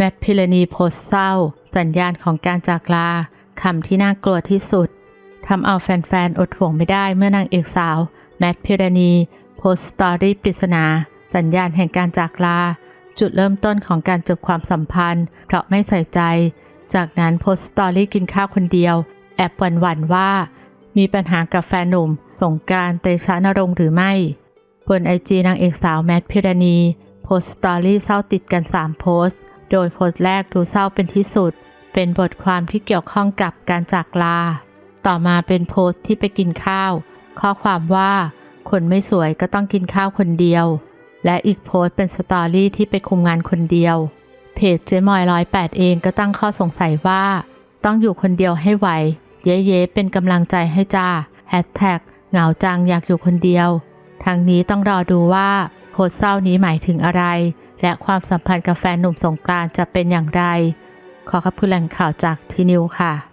แมทพิลนีโพสเศร้า สัญญาณของการจากลาคำที่น่ากลัวที่สุดทำเอาแฟนๆ อดห่วงไม่ได้เมื่อนางเอกสาว แมทพิลนีโพสต์สตอรี่ปริศนา สัญญาณแห่งการจากลา จุดเริ่มต้นของการจบความสัมพันธ์ เพราะไม่ใส่ใจ จากนั้นโพสต์สตอรี่กินข้าวคนเดียว แอบหวั่นๆว่า มีปัญหากับแฟนหนุ่ม สงการเตชะนรงค์หรือไม่บนไอจีนางเอกสาวแมทพิรณีโพสต์สตอรี่เศร้าติดกัน 3 โพสต์ โดยโพสแรกดูเศร้าเป็นที่สุด เป็นบทความที่เกี่ยวข้องกับการจากลา ต่อมาเป็นโพสต์ที่ไปกินข้าว ข้อความว่า คนไม่สวยก็ต้องกินข้าวคนเดียว และอีกโพสต์เป็นสตอรี่ที่ไปคุมงานคนเดียว เพจเจมอยร้อยแปดเองก็ตั้งข้อสงสัยว่า ต้องอยู่คนเดียวให้ไหว เย้ๆเป็นกำลังใจให้จ้าแฮชแท็กเหงาจังอยากอยู่คนเดียวทางนี้ต้องรอดูว่าโพสต์เศร้านี้หมายถึงอะไร และความสัมพันธ์กับแฟนหนุ่มสงกรานต์จะเป็นอย่างไร ขอขอบคุณแหล่งข่าวจากทีนิวค่ะ